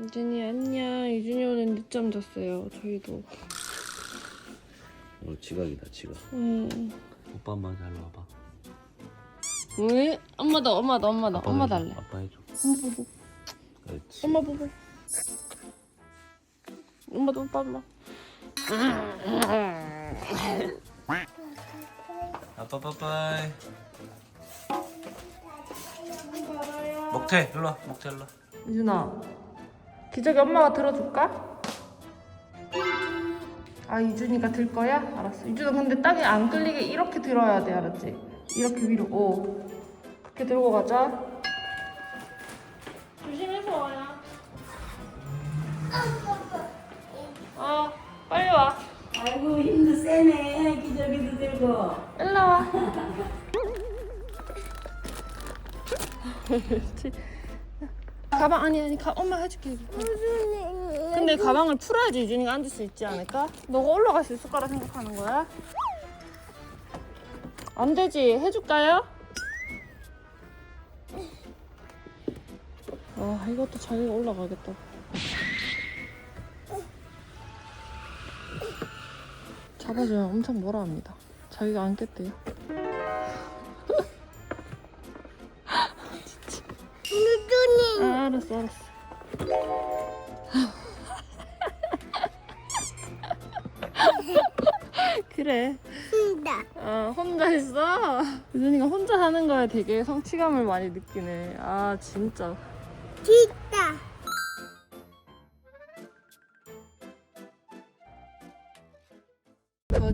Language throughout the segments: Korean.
유준이 안녕. 유준이 오늘 늦잠 잤어요. 저희도. 어 지각이다 지각 음. 오빠 한번 잘 와봐 왜? 엄마도 엄마도 엄마도 아빠 엄마 해줘. 달래. 아빠 해줘 엄마 보고. 그렇지 엄마 보고. 엄마도 오빠 엄마. 아빠 빠빠이 먹태 일로 와 먹태 일로 와 유준아. 기저귀 엄마가 들어줄까? 아 유준이가 들 거야? 알았어. 유준아 근데 땅에 안 끌리게 이렇게 들어야 돼 알았지? 이렇게 위로. 오. 그렇게 들고 가자. 조심해서 와요. 어 빨리 와. 아이고 힘도 세네 기저귀도 들고 일로 와. 가방 아니 아니 가 엄마 해줄게. 근데 가방을 풀어야지 유준이가 앉을 수 있지 않을까? 너가 올라갈 수 있을 거라 생각하는 거야? 안 되지. 해줄까요? 아 이것도 자기가 올라가겠다. 잡아줘야 엄청 뭐라 합니다. 자기가 안겠대요. 아, 알았어, 알았어. 그래. 힘다 어, 혼자 있어? 유준이가 혼자 사는 거에 되게 성취감을 많이 느끼네. 아, 진짜. 진다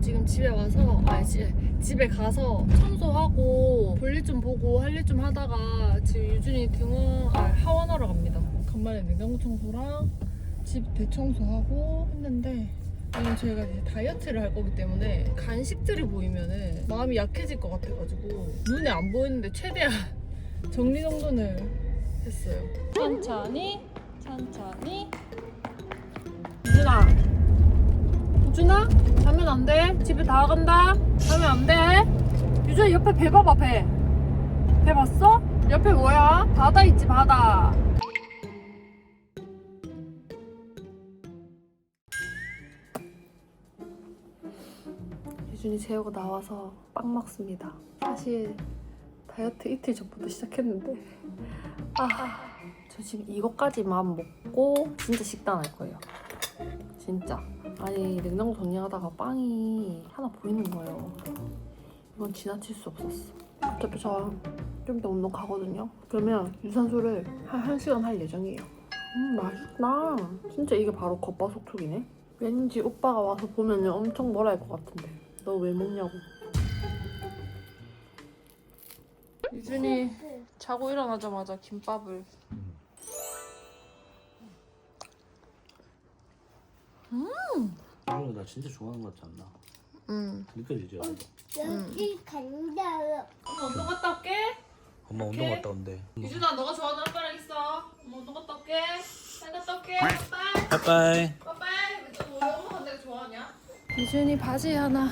지금 집에 와서, 아니, 지, 집에 가서 청소하고, 볼일 좀 보고, 할 일 좀 하다가, 지금 유준이 등원, 아, 하원하러 갑니다. 간만에 냉장고 청소랑 집 대청소하고 했는데, 오늘 저희가 이제 다이어트를 할 거기 때문에 간식들이 보이면은 마음이 약해질 것 같아가지고 눈에 안 보이는데 최대한 정리정돈을 했어요. 천천히, 천천히. 유준아, 유준아, 자면 안 돼. 집에 다 간다. 자면 안 돼. 유준아 옆에 배 봐봐 배. 배 봤어? 옆에 뭐야? 바다 있지 바다. 유준이 재우고 나와서 빵 먹습니다. 사실 다이어트 이틀 전부터 시작했는데 아, 저 지금 이것까지만 먹고 진짜 식단 할 거예요. 진짜. 아니 냉장고 정리하다가 빵이 하나 보이는 거예요. 이건 지나칠 수 없었어. 어차피 저좀 이따 운동 가거든요. 그러면 유산소를 한 1시간 할 예정이에요. 음 맛있다. 진짜 이게 바로 겉바속촉이네. 왠지 오빠가 와서 보면 엄청 뭐라 할 것 같은데. 너 왜 먹냐고. 유준이 자고 일어나자마자 김밥을. 이거 나 진짜 좋아하는 것 같지 않나? 응. 느껴지지? 여기 간다 엄마 운동 갔다 올게. 엄마 운동 갔다 온대 유준아 너가 좋아하는 아빠랑 있어. 엄마 운동 갔다 올게. 잘 갔다 올게. 빠빠이. 빠빠이 빠빠이. 왜 엄마 내가 좋아하냐? 유준이 바지 하나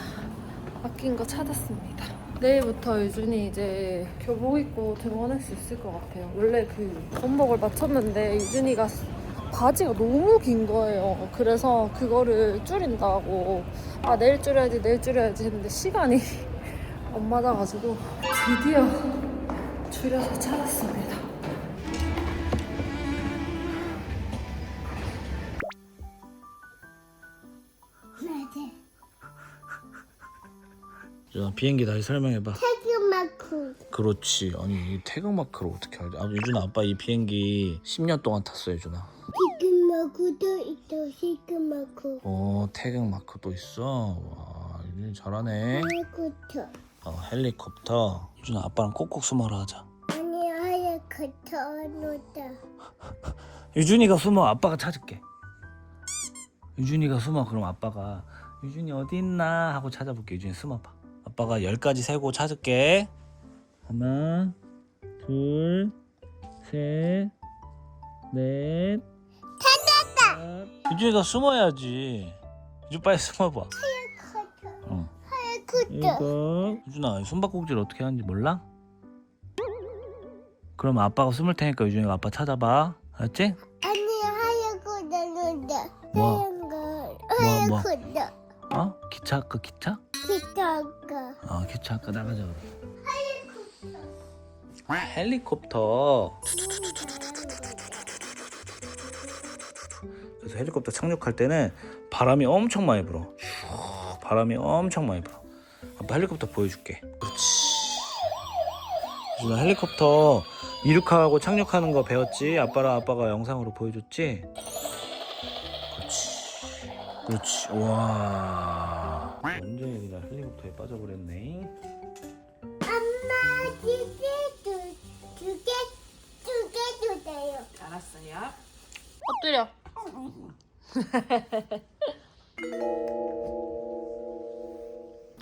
아낀 거 찾았습니다. 내일부터 유준이 이제 교복 입고 등원할 수 있을 것 같아요. 원래 그 원복을 맞췄는데 유준이가 바지가 너무 긴 거예요. 그래서 그거를 줄인다고. 아 내일 줄여야지 내일 줄여야지 했는데 시간이 안 맞아가지고 드디어 줄여서 찾았습니다. 맞아 자 비행기 다시 설명해봐. 태그마크. 그렇지. 아니 이 태극마크를 어떻게 알지? 아, 유준아 아빠 이 비행기 10년 동안 탔어 유준아 태그마크도 있어 태그마크 어 태극 마크도 있어? 와 유준이 잘하네. 하얗고터. 어, 헬리콥터. 유준아 아빠랑 꼭꼭 숨어라 하자. 아니 하얗고터 ano다. 유준이가 숨어 아빠가 찾을게. 유준이가 숨어 그럼 아빠가 유준이 어디 있나 하고 찾아볼게. 유준이 숨어봐. 아빠가 열 가지 세고 찾을게. 하나 둘 셋넷. 찾았다 유준이가 숨어야지 유준 빨리 숨어봐 어. 이거 유준아 숨바꼭질 어떻게 하는지 몰라? 그럼 아빠가 숨을 테니까 유준이가 아빠 찾아봐 알았지? 아니 하얗 하얀다. 뭐? 하얀 거. 뭐? 하얀 뭐? 거다. 어? 기차 그 기차? 기타가. 어 기차 아까 나가자 그럼 헬리콥터 그래서 헬리콥터 착륙할 때는 바람이 엄청 많이 불어. 슈, 바람이 엄청 많이 불어. 아빠 헬리콥터 보여줄게. 그렇지. 나 헬리콥터 이륙하고 착륙하는 거 배웠지? 아빠랑 아빠가 영상으로 보여줬지? 그렇지. 그렇지. 와. 완전히 그냥 헬리콥터에 빠져버렸네. 엄마 두개 두개 두 개 주세요. 알았어요. 엎드려.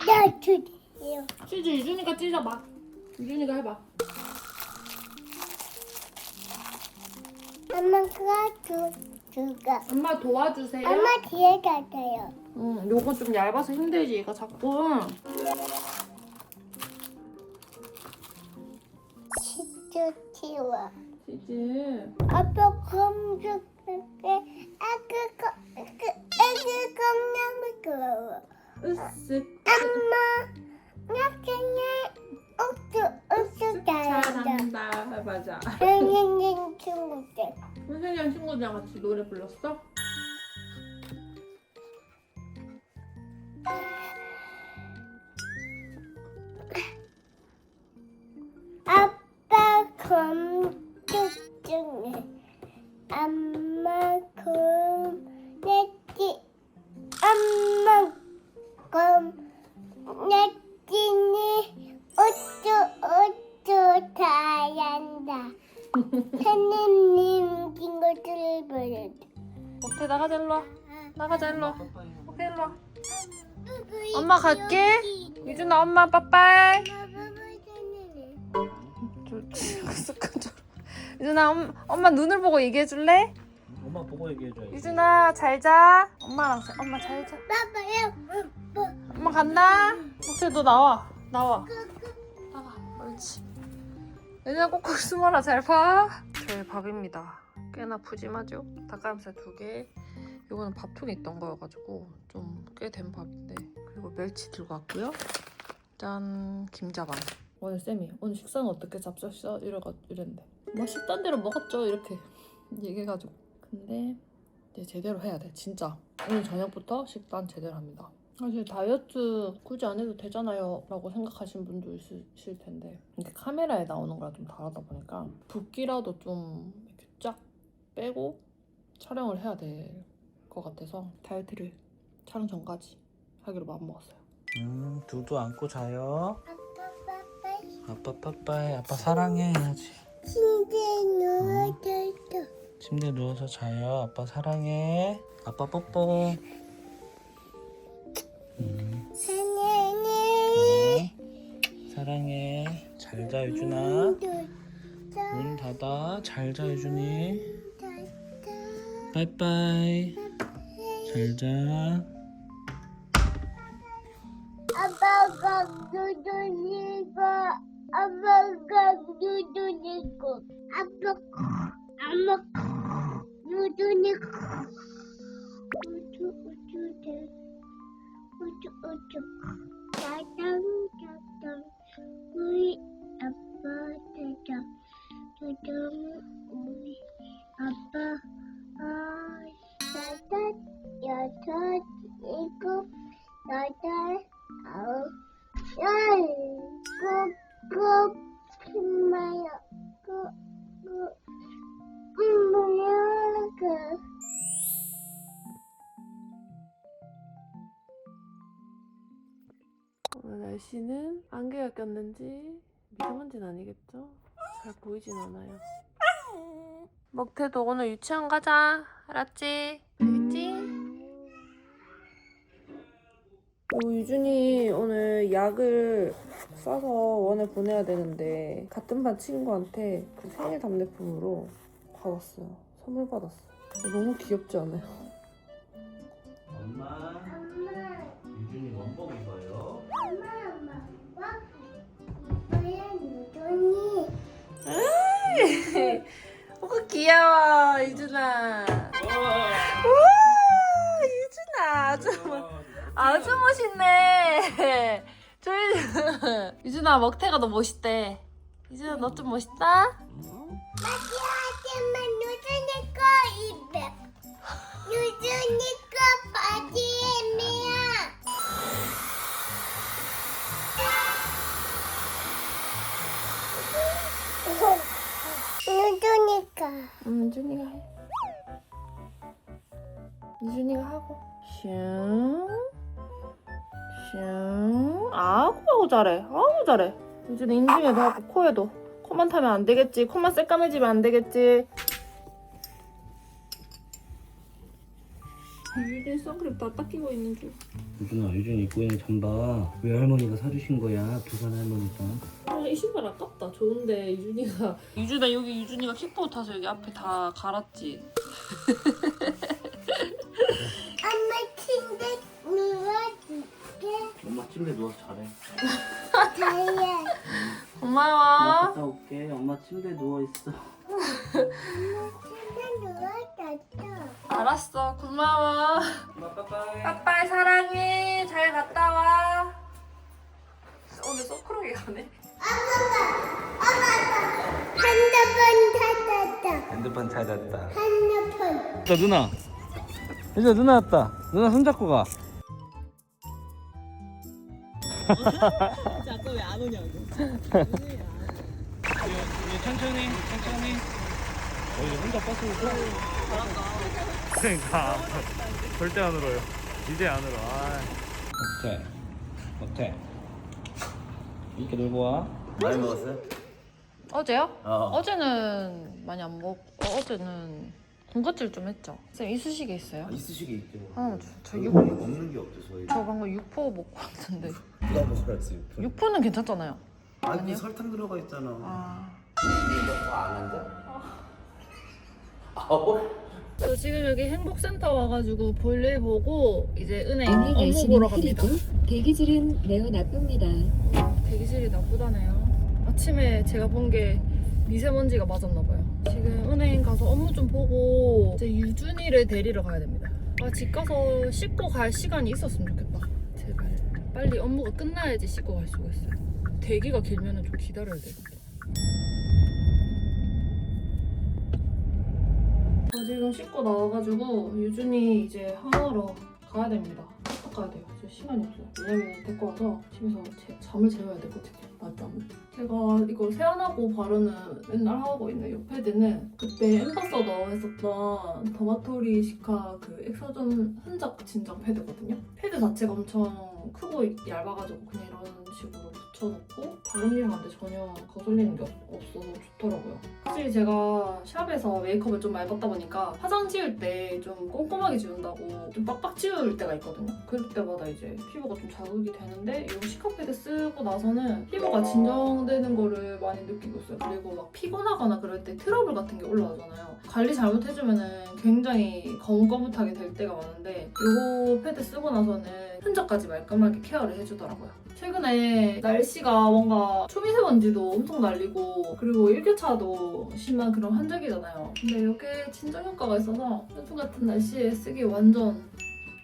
나 주세요. 치즈 유준이가 찢어봐. 유준이가 해봐. 엄마가 두 두가. 엄마 도와주세요. 엄마 뒤에 가세요. 응, 요거 좀 얇아서 힘들지. 이거 자꾸. 치즈 치워. 치즈. 아빠 검색할게. 아그 거 그, 애기 껌나무 그거. 으쓱. 엄마 나중에 옥수 옥수 잘한다. 잘한다. 맞아. 선생님 친구들. 선생님 친구들이랑 같이 노래 불렀어? 잘한다. 선생님 친구들 보여줘. 오케이 나가자 일로 와. 나가자 일로 와. 오케이 일로 와. 엄마 갈게. 유준아 엄마 빠빠이. 유준아 엄, 엄마 눈을 보고 얘기해 줄래? 엄마 보고 얘기해 줘야지 유준아 잘 자. 엄마랑 자. 엄마 잘 자. 빠빠요. 엄마 간다. 오케이 너 나와. 나와. 나와. 옳지. 얘들아 꼭꼭 숨어라 잘 봐. 제 밥입니다. 꽤나 푸짐하죠? 닭가슴살 두 개. 이거는 밥통에 있던 거여가지고 좀 꽤 된 밥인데 그리고 멸치 들고 왔고요. 짠 김자반. 오늘 쌤이 오늘 식사는 어떻게 잡수셨어? 이래가 이랬는데 뭐 식단 대로 먹었죠 이렇게 얘기해가지고 근데 이제 제대로 해야 돼 진짜 오늘 저녁부터 식단 제대로 합니다. 사실 다이어트 굳이 안 해도 되잖아요 라고 생각하시는 분도 있으실 텐데 이게 카메라에 나오는 거랑 좀 다르다 보니까 붓기라도 좀 이렇게 쫙 빼고 촬영을 해야 될 것 같아서 다이어트를 촬영 전까지 하기로 마음먹었어요. 음 두두 안고 자요. 아빠 빠빠 아빠 빠빠이. 아빠 사랑해 해야지. 침대에 누워져 침대 누워서 자요. 아빠 사랑해. 아빠 뽀뽀 음, 사랑해. 네. 사랑해. 잘 자 유준아. 문 닫아. 잘 자 유준이. 빠이빠이. 잘 자. 아빠가 누누니고 아빠가 누누니고 아빠 엄마 누누니고 우쭈 우쭈 우 쭈 우쭈 짜장 짜장 우리 아빠 짜장 짜장 우리 아빠 아 짜장 여섯 일 오늘 날씨는 안개가 꼈는지 미세먼지는 아니겠죠? 잘 보이진 않아요. 먹태도 오늘 유치원 가자. 알았지? 알겠지? 요 유준이 오늘 약을 싸서 원에 보내야 되는데 같은 반 친구한테 그 생일 답례품으로 받았어요. 선물 받았어. 너무 귀엽지 않아요? 엄마 귀여워 이준아. 우와 이준아 아주 뭐, 아주 멋있네. 조이 이준아 먹태가 너 멋있대. 이준아 너 좀 멋있다. 마지막에만 누주니까 입에 누주니까 바지. 응, 유준이가 해. 유준이가 하고. 슝. 슝. 아구 아구 잘해. 아구 잘해. 유준이 인중에도 하고 코에도. 코만 타면 안 되겠지. 코만 새까매지면 안 되겠지. 유준이 선크림 다 닦이고 있는 중. 유준아 유준이 입고 있는 잠바. 외할머니가 사주신 거야 부산 할머니가. 아, 이 신발 아깝다. 좋은데 유준이가. 유준아 여기 유준이가 킥보드 타서 여기 앞에 다 갈았지. 엄마 침대 누워줄게. 엄마 침대 누워서 잘해 잘해 고마워. 갔다 올게. 엄마 침대 누워있어 알았어. 고마워. 엄마 빠빠이 빠빠이 사랑해. 잘 갔다 와. 오늘 소크로게 가네. 핸드폰 찾았다 핸드폰 찾았다 핸드폰 자 누나 이제 누나 왔다 누나 손잡고 가 자꾸 왜 안 오냐고. 천천히 천천히 어 이제 혼자 버스 오고 그러니까 절대 안 울어요 이제 안 울어 어때 어때 이렇게 놀고 와 많이 먹었어요? 어제요? 어. 어제는 많이 안 먹. 어, 어제는 군것질 좀 했죠. 쌤 이쑤시개 있어요? 이쑤시개 있죠. 줘. 저 저희 육. 없는 게 없죠 저희. 저 방금 육포 먹고 왔는데. 누가. 육포는 괜찮잖아요. 아니 설탕 들어가 있잖아. 아. 너안 한다? 아우. 저 지금 여기 행복센터 와가지고 볼일 보고 이제 은행 오늘 업무 보러 갑니다. 흐리고 대기질은 매우 나쁩니다. 대기질이 나쁘다네요. 아침에 제가 본 게 미세먼지가 맞았나 봐요. 지금 은행 가서 업무 좀 보고 이제 유준이를 데리러 가야 됩니다. 아, 집 가서 씻고 갈 시간이 있었으면 좋겠다. 제발. 빨리 업무가 끝나야지 씻고 갈 수가 있어요. 대기가 길면 좀 기다려야 되거든. 저 지금 씻고 나와가지고 유준이 이제 하러 가야 됩니다. 딱 가야 돼요. 저 시간이 없어요. 왜냐면 데리고 와서 집에서 제 잠을 재워야 되거든요. 낮잠을. 제가 이거 세안하고 바르는 맨날 하고 있는 이 패드는 그때 엠버서더 했었던 더마토리 시카 그 엑서전 흔적 진정 패드거든요. 패드 자체가 엄청 크고 얇아가지고 그냥 이런 식으로 바르기만 하는데 전혀 거슬리는 게 없- 없어서 좋더라고요. 확실히 제가 샵에서 메이크업을 좀 많이 받다 보니까 화장 지울 때 좀 꼼꼼하게 지운다고 좀 빡빡 지울 때가 있거든요. 그럴 때마다 이제 피부가 좀 자극이 되는데 이 시카 패드 쓰고 나서는 피부가 진정되는 거를 많이 느끼고 있어요. 그리고 막 피곤하거나 그럴 때 트러블 같은 게 올라오잖아요. 관리 잘못해주면은 굉장히 거뭇거뭇하게 될 때가 많은데 이거 패드 쓰고 나서는 흔적까지 말끔하게 케어를 해주더라고요. 최근에 날씨가 뭔가 초미세먼지도 엄청 날리고 그리고 일교차도 심한 그런 환절기잖아요. 근데 이게 진정 효과가 있어서 요즘 같은 날씨에 쓰기 완전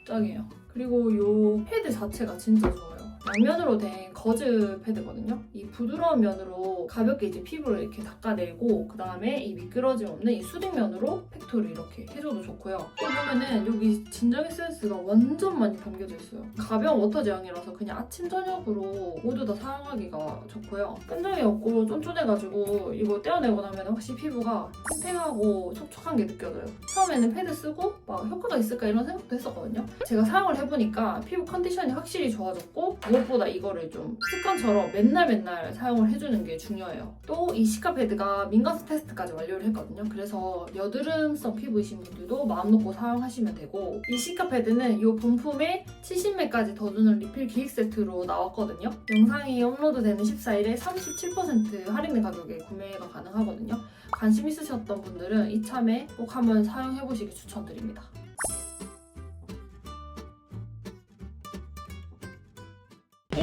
짱이에요. 그리고 이 패드 자체가 진짜 좋아요. 양면으로 된 거즈 패드거든요. 이 부드러운 면으로 가볍게 이제 피부를 이렇게 닦아내고 그 다음에 이 미끄러짐 없는 이 수딩면으로 팩토를 이렇게 해줘도 좋고요. 또 보면은 여기 진정 에센스가 완전 많이 담겨져 있어요. 가벼운 워터 제형이라서 그냥 아침 저녁으로 모두 다 사용하기가 좋고요. 끈적이 없고 쫀쫀해가지고 이거 떼어내고 나면 확실히 피부가 탱탱하고 촉촉한 게 느껴져요. 처음에는 패드 쓰고 막 효과가 있을까 이런 생각도 했었거든요. 제가 사용을 해보니까 피부 컨디션이 확실히 좋아졌고 무엇보다 이거를 좀 습관처럼 맨날 맨날 사용을 해주는 게 중요해요. 또 이 시카 패드가 민감성 테스트까지 완료를 했거든요. 그래서 여드름성 피부이신 분들도 마음 놓고 사용하시면 되고 이 시카 패드는 이 본품에 70매까지 더 주는 리필 기획 세트로 나왔거든요. 영상이 업로드되는 14일에 37% 할인된 가격에 구매가 가능하거든요. 관심 있으셨던 분들은 이참에 꼭 한번 사용해보시기 추천드립니다.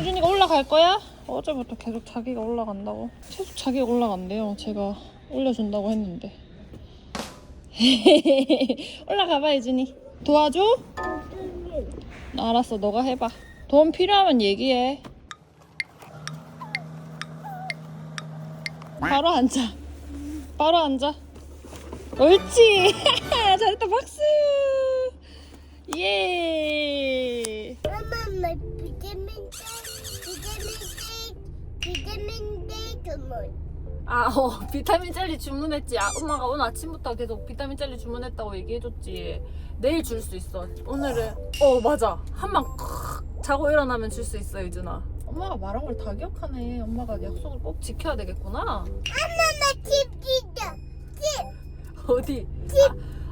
유준이가 올라갈 거야? 어제부터 계속 자기가 올라간다고. 계속 자기가 올라간대요. 제가 올려준다고 했는데. 올라가봐, 유준이. 도와줘? 알았어, 너가 해봐. 도움 필요하면 얘기해. 바로 앉아. 바로 앉아. 옳지. 잘했다, 박수. 예. 주문 아, 어, 비타민 젤리 주문했지. 아, 엄마가 오늘 아침부터 계속 비타민 젤리 주문했다고 얘기해줬지. 내일 줄 수 있어. 오늘은, 어, 맞아. 한방 자고 일어나면 줄 수 있어, 유준아. 엄마가 말한 걸 다 기억하네. 엄마가 약속을 꼭 지켜야 되겠구나. 엄마 집 진짜 어디?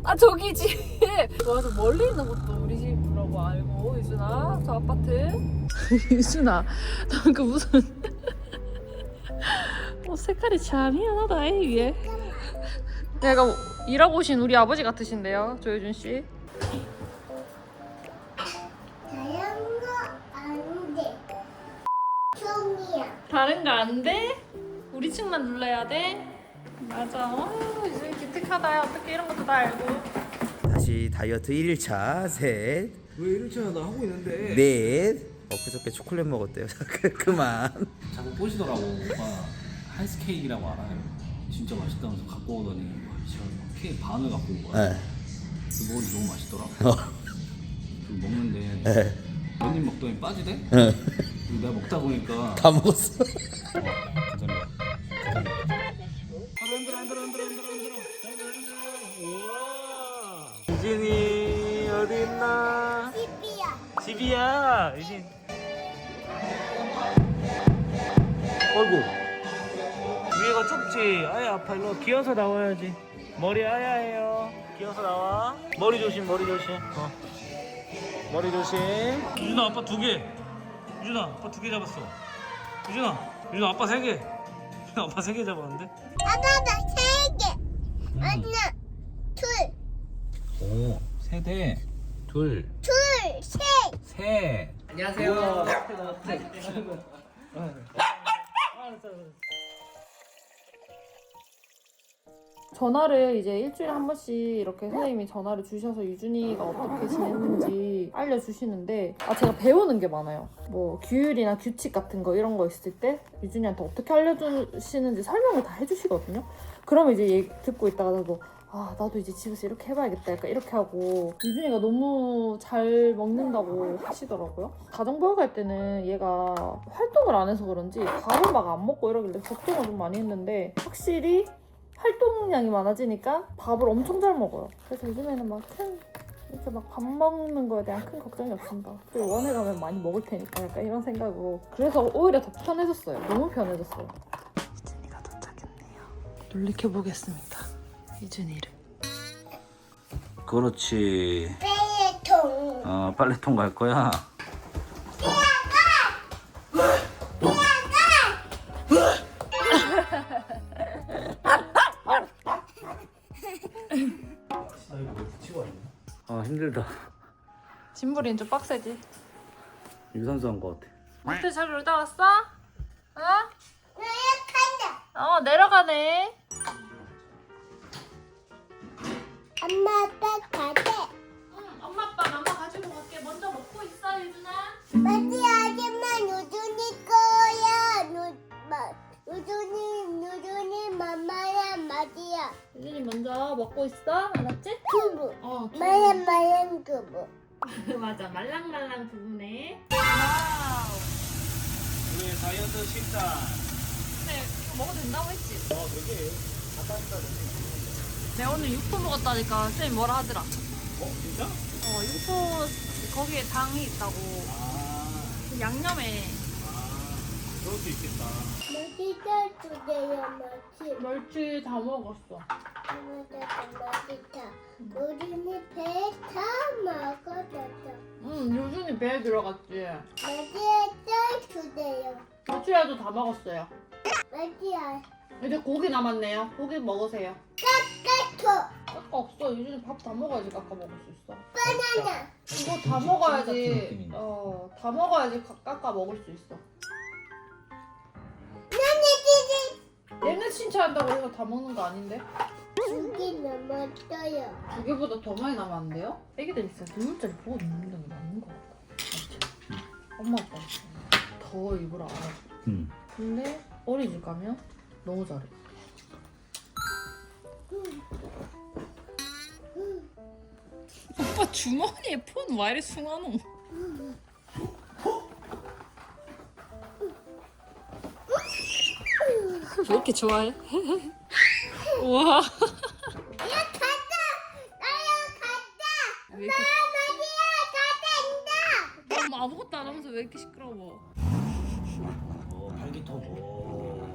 아, 아 저기 집. 맞아, 멀리 있는 것도 우리 집이라고 알고, 유준아. 저 아파트. 유준아, 너그 무슨. 어, 색깔이 참 희한하다, 이 위에. 내가 일하고 오신 우리 아버지 같으신데요, 조효준 씨. 다른 거안돼 종이야 다른 거 안 돼? 우리 층만 눌러야 돼? 맞아. 어, 이제 기특하다. 어떻게 이런 것도 다 알고. 다시 다이어트 1일차 셋, 왜 이렇게 나 하고 있는데? 넷. 엊그저께 초콜릿 먹었대요. 그- 그만. 자꾸 꼬시더라고. 오빠 하이스 케이크라고 알아요? 진짜 맛있다면서 갖고 오더니 막 케이크 반을 갖고 온 거야. 네. 그 먹으니 너무 맛있더라. 어. 그 먹는데 네. 몇입 먹더니 빠지대? 네. 내가 먹다 보니까 다 먹었어. 유진이 어디 있나? 집이야 집이야 유진. 어이구 좁지. 아야 아파 일로 기어서 나와야지. 머리 아야 해요. 기어서 나와. 머리 조심 머리 조심. 어. 머리 조심. 유진아 아빠 두 개. 유진아 아빠 두 개 잡았어. 유진아 유진아 아빠 세 개. 유진아 아빠 세 개 잡았는데. 아빠가 세개 하나 오 세대 둘 둘둘셋 셋. 안녕하세요. 전화를 이제 일주일에 한 번씩 이렇게 선생님이 전화를 주셔서 유준이가 어떻게 지냈는지 알려주시는데 아 제가 배우는 게 많아요. 뭐 규율이나 규칙 같은 거 이런 거 있을 때 유준이한테 어떻게 알려주시는지 설명을 다 해주시거든요. 그러면 이제 듣고 있다가 나도 아 나도 이제 집에서 이렇게 해봐야겠다 약간 이렇게 하고 유준이가 너무 잘 먹는다고 하시더라고요. 가정보육 할 때는 얘가 활동을 안 해서 그런지 밥을 막안 먹고 이러길래 걱정을 좀 많이 했는데 확실히 활동량이 많아지니까 밥을 엄청 잘 먹어요. 그래서 요즘에는 막 큰 이렇게 막 밥 먹는 거에 대한 큰 걱정이 없습니다. 그리고 원에 가면 많이 먹을 테니까 약간 이런 생각으로 그래서 오히려 더 편해졌어요. 너무 편해졌어요. 이준이가 도착했네요. 놀리켜 보겠습니다. 이준이를. 그렇지. 빼통 어 빨래통 갈 거야. 짐부리는 좀 빡세지. 유산소 한거 같아. 어때 잘 놀다 왔어? 어? 노력한다 어 내려가네. 엄마 아빠 가재 응, 엄마 아빠 맘마 가지고 갈게. 먼저 먹고 있어 유준아. 마지 아줌마 누준이 거야 누 마, 누준이 누준이 맘마야 마지야 유준이 먼저 먹고 있어. 알았지? 두부 어. 마양 마양 두부 맞아 말랑말랑 부분에 우리 다이어트 식단. 근데 이거 먹어도 된다고 했지? 어 되게 아까 했다더니. 내가 오늘 육포 먹었다니까 선생님 뭐라 하더라 어 진짜? 어 육포 거기에 당이 있다고 아, 그 양념에 아 그럴 수 있겠다. 맛있다 주세요 맛있 멸치 다 먹었어. 맛있다 맛있다. 우리는 배다 먹었었어. 응 요준이 배에 들어갔지. 맛있다 주세요. 멸치라도 다 먹었어요. 맛이야 이제 고기 남았네요. 고기 먹으세요. 까토. 깎아 없어. 유준이 밥 다 먹어야지 깎아 먹을 수 있어. 바나나. 이거 다 같은 먹어야지. 느낌이네. 어 다 먹어야지 깎- 깎아 먹을 수 있어 칭찬한다고 해서 다 먹는 거 아닌데? 두개 넘었어요 두 개보다 더 많이 남았는데요? 애기들 있어요. 눈물자리 보고 먹는 게 맞는 거 같아. 엄마 아빠 더안 하고 응. 근데 어린이집 가면 너무 잘해 오빠 주머니에 폰왜 이리 숭하노 왜 이렇게 좋아해? 갔다. 왜 이렇게. 엄마 아무것도 안 하면서 왜 이렇게 시끄러워 어, 발기터고.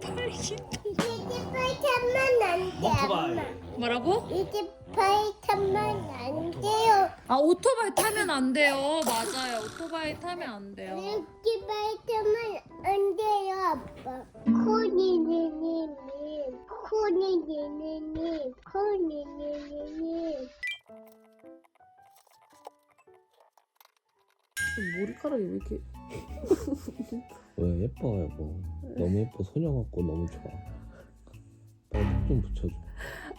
이집발 타면 안 돼. 오토바이. 뭐라고? 이집발 타면 안 돼요. 아 오토바이 타면 안 돼요 맞아요 오토바이 타면 안 돼요 이집발 타면 안 돼요, 아빠. 코니니니님, 코니니니님, 코니니니님. 머리카락이 왜 이렇게 왜 예뻐 여보 너무 예뻐 소녀 같고 너무 좋아 빨리 턱좀 붙여줘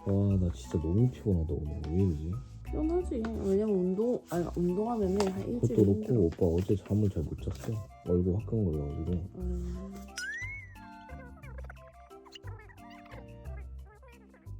와 나 진짜 너무 피곤하다 오늘 왜 이러지 피곤하지. 왜냐면 운동, 아니 운동하면은 한 일주일 그것도 힘들어. 그렇고 오빠 어제 잠을 잘 못 잤어 얼굴 화끈거려가지고 음.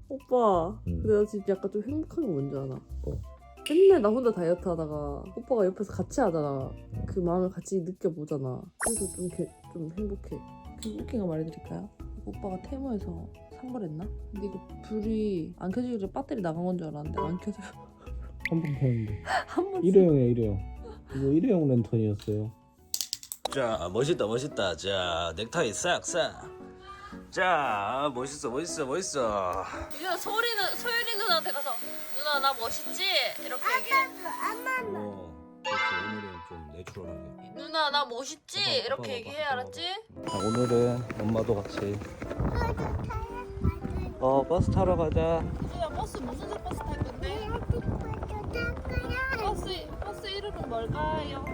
오빠, 응. 근데 나 지금 약간 좀 행복한 게 뭔지 알아? 뭐? 맨날 나 혼자 다이어트 하다가 오빠가 옆에서 같이 하잖아. 그 마음을 같이 느껴보잖아. 그래서 좀, 개, 좀 행복해. 그 웃긴 거 말해드릴까요? 오빠가 테무에서 산 거랬나? 근데 이거 불이 안 켜지길래 배터리 나간 건 줄 알았는데 안 켜져요. 한번 폈는데 한 번 일회용이야 일회용 이거 일회용 랜턴이었어요 자 멋있다 멋있다 자 넥타이 싹싹 자 멋있어 멋있어 멋있어 유진아 소리는 소연이 누나한테 가서 누나 나 멋있지? 이렇게 얘기해 어 그렇지 오늘은 좀 내추럴하게 누나 나 멋있지? 봐봐, 이렇게 봐봐, 얘기해 봐봐. 알았지? 자, 오늘은 엄마도 같이 어 버스 타러 가자 유진아 버스 무슨 색 버스 탈 건데? 버스 버스 이름은 뭘까요?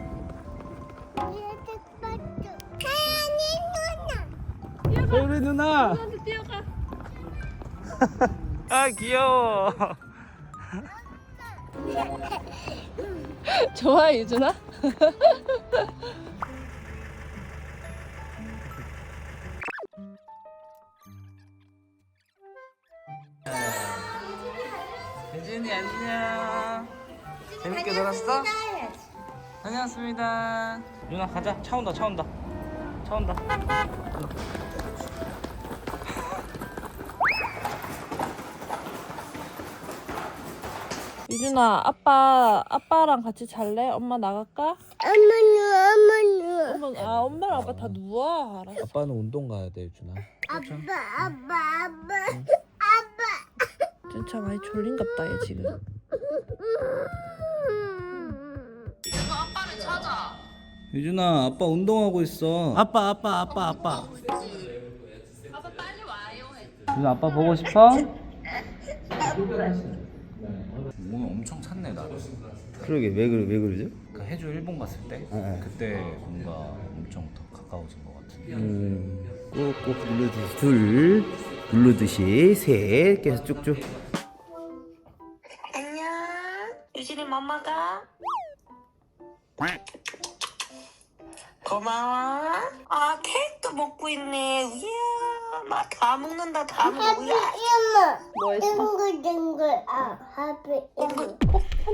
소리 누나 뛰어가 아 귀여워 좋아해 유준아? 혜진이 안녕. 재밌게 놀았어? 다녀왔습니다 누나 가자. 차 온다 차 온다. 차 온다 유준아 아빠 아빠랑 같이 잘래? 엄마 나갈까? 어머누, 어머누. 엄마 아 엄마랑 아빠 다 누워? 알았어. 아빠는 운동 가야 돼 유준아. 아빠, 아빠, 아빠. 진짜 많이 졸린갑다 얘 지금. 유준아 아빠를 찾아. 유준아 아빠 운동하고 있어. 아빠 아빠 아빠 아빠. 아빠 빨리 와요. 해 유준아 아빠 보고 싶어? 오늘 엄청 찾네 나를 그러게 왜 그러 왜 그러죠? 그 해주 일본 갔을 때 네. 그때 뭔가 엄청 더 가까워진 것 같은데 음, 꼭꼭 눌러주시 둘 눌러듯이 셋 계속 쭉쭉 안녕. 유진이 맘마가. 고마워. 아, 케이크도 먹고 있네. 이야, 막 다 먹는다, 다 먹어. 하피 야, 이모. 뭐 했어? 둥글둥글. 아, 하피 이모.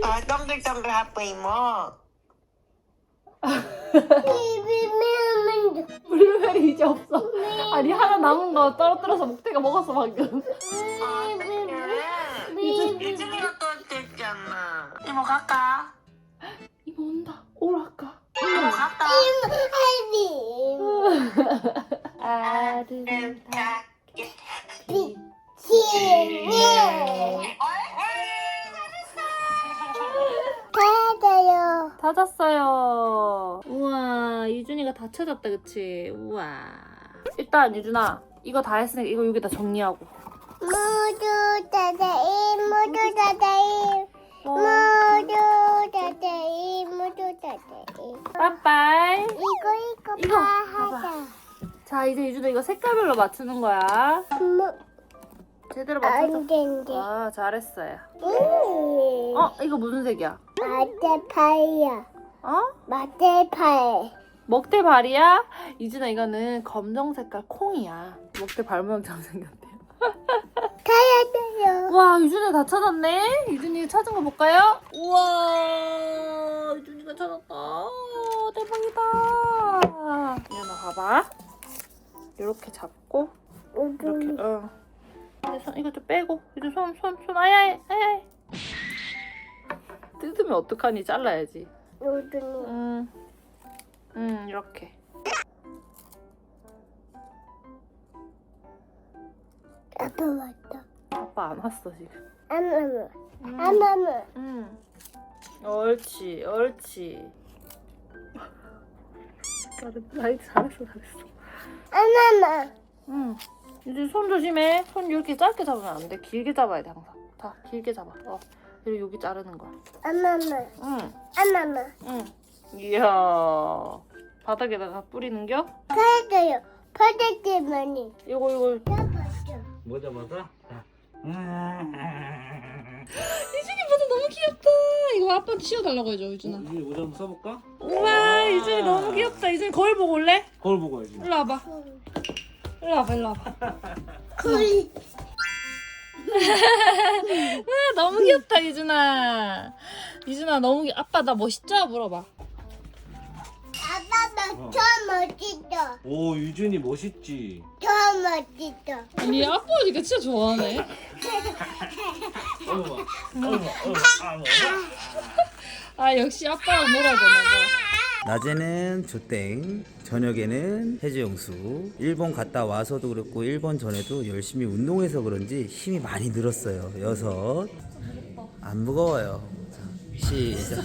아, 동글동글 하프 이모. 비비면 블루베리 이제 없어 아니 하나 남은 거 떨어뜨려서 목태가 먹었어 방금 아, 비비. 유진이가 또 됐잖아. 이모 갈까? 다 찾았다 그치? 우와. 일단 유준아 이거 다 했으니까 이거 여기다 정리하고. 모두 다다이 모두 다다이 어, 모두 다다이 모두 다다이 빠빠이. 이거 이거 이거. 하자. 자 이제 유준아 이거 색깔별로 맞추는 거야. 뭐? 제대로 된대. 아 잘했어요. 음. 어 이거 무슨 색이야? 아빠 파이야 어? 마대팔. 먹대발이야? 이준아 이거는 검정 색깔 콩이야. 먹대발 모양처럼 생겼대. 타야 돼요. 와 유준이 다 찾았네. 유준이 찾은 거 볼까요? 우와 유준이가 찾았다. 대박이다. 유준아 봐봐. 이렇게 잡고 이렇게. 어. 이제 손 이거 좀 빼고 이제 손손 손 아야이 아야이. 뜯으면 어떡하니 잘라야지. 우준이. 음, 음 이렇게. 아빠 왔다. 아빠 안 왔어 지금. 안마마. 음. 안마마. 응. 옳지, 옳지. 잘했어, 나이 잘했어, 잘했어. 응. 이제 손 조심해. 손 이렇게 짧게 잡으면 안 돼. 길게 잡아야 돼 항상. 다 길게 잡아. 어. 그리고 여기 자르는 거야. 안마마. 응, 안마마. 응. 이야. 바닥에다가 뿌리는겨? 타야 돼요. 파데기만이. 이거 이거. 잡았죠. 뭐 잡아서? 유준이 모자 너무 귀엽다. 이거 아빠한테 씌워달라고 해줘, 유준아. 유준이 모자 한번 써볼까? 우와, 유준이 너무 귀엽다. 유준이 거울 보고 올래? 거울 보고 해야지. 일로 와봐. 일로 와봐, 일로 와봐. 굴. 와 너무 귀엽다 유준아 유준아 너무 귀... 아빠 나 멋있죠? 물어봐 아빠가 더 멋지다. 오 유준이 멋있지. 더 멋지다. 아니 아빠니까 진짜 좋아하네 어머, 어머, 어머, 어머. 아 역시 아빠랑 놀아야 되나봐 낮에는 조땡, 저녁에는 해주영수. 일본 갔다 와서도 그렇고 일본 전에도 열심히 운동해서 그런지 힘이 많이 늘었어요. 여섯. 안 무거워요. 자, 시작.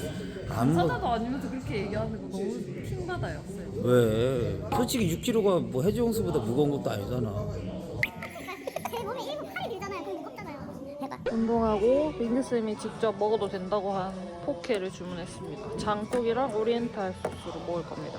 하나도 아니면서 그렇게 얘기하는 거 너무 킹받아요. 왜? 솔직히 6kg가 뭐 해주영수보다 무거운 것도 아니잖아. 제 몸에 1분 팔이 들잖아요. 그럼 무겁잖아요. 해봐. 운동하고 민규쌤이 직접 먹어도 된다고 한 포케를 주문했습니다 장국이랑 오리엔탈 소스로 먹을 겁니다